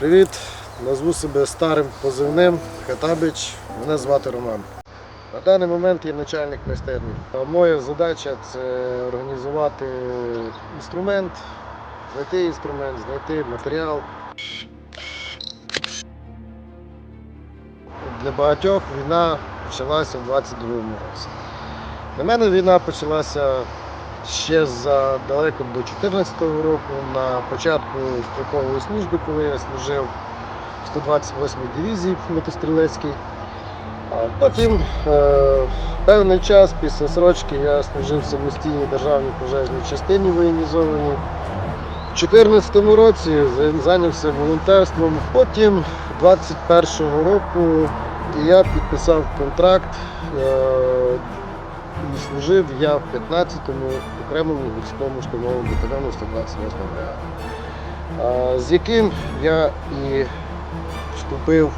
Привіт, назву себе старим позивним Хатабич. Мене звати Роман. На даний момент я начальник майстерні. Моя задача це організувати інструмент, знайти інструмент, знайти матеріал. Для багатьох війна почалася в 22-му році. Для мене війна почалася ще задалеко до 14-го року, на початку строкової служби, коли я служив в 128-й дивізії мотострілецькій. Потім е, певний час після срочки я служив в самостійній державній пожежній частині воєнізованій. У 2014 році зайнявся волонтерством. Потім 21-го року я підписав контракт. е, служив я в 15-му окремому гірському штурмовому батальйону 128 бригади, з яким я і вступив у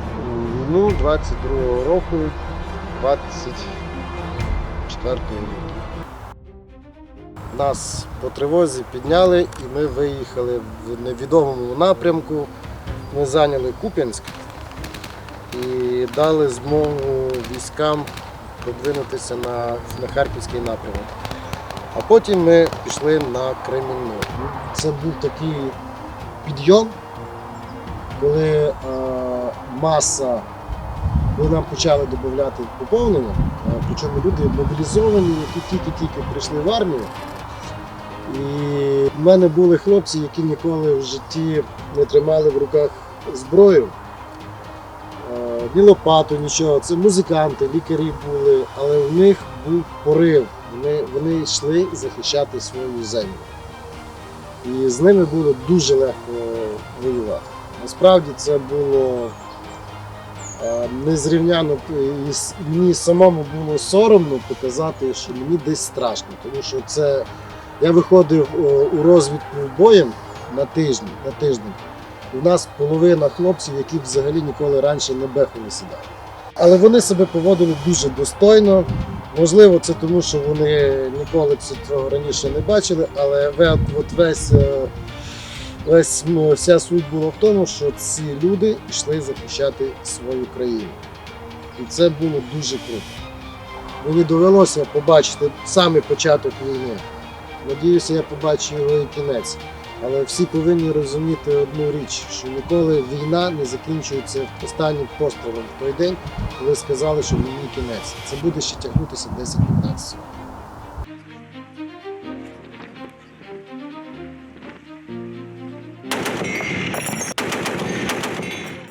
війну 22-го року, 24 лютого. Нас по тривозі підняли і ми виїхали в невідомому напрямку. Ми зайняли Куп'янськ і дали змогу військам продвинутися на, на Харківський напрямок. А потім ми пішли на Кремінну. Це був такий підйом, коли е, маса, коли нам почали додати поповнення, е, причому люди мобілізовані, які тільки-тільки прийшли в армію. І в мене були хлопці, які ніколи в житті не тримали в руках зброю. Ні лопату, нічого. Це музиканти, лікарі були, але в них був порив. Вони, вони йшли захищати свою землю. І з ними було дуже легко воювати. Насправді це було е, незрівняно. І мені самому було соромно показати, що мені десь страшно, тому що це я виходив е, у розвідку боєм на тиждень, на тиждень. У нас половина хлопців, які взагалі ніколи раніше не бехали сідали. Але вони себе поводили дуже достойно. Можливо, це тому, що вони ніколи цього раніше не бачили, але от весь, е, весь вся суть була в тому, що ці люди йшли захищати свою країну. І це було дуже круто. Мені довелося побачити саме початок війни. Надіюся, я побачу його і кінець. Але всі повинні розуміти одну річ, що ніколи війна не закінчується останнім пострілом в той день, коли сказали, що війні кінець. Це буде ще тягнутися 10-15 років.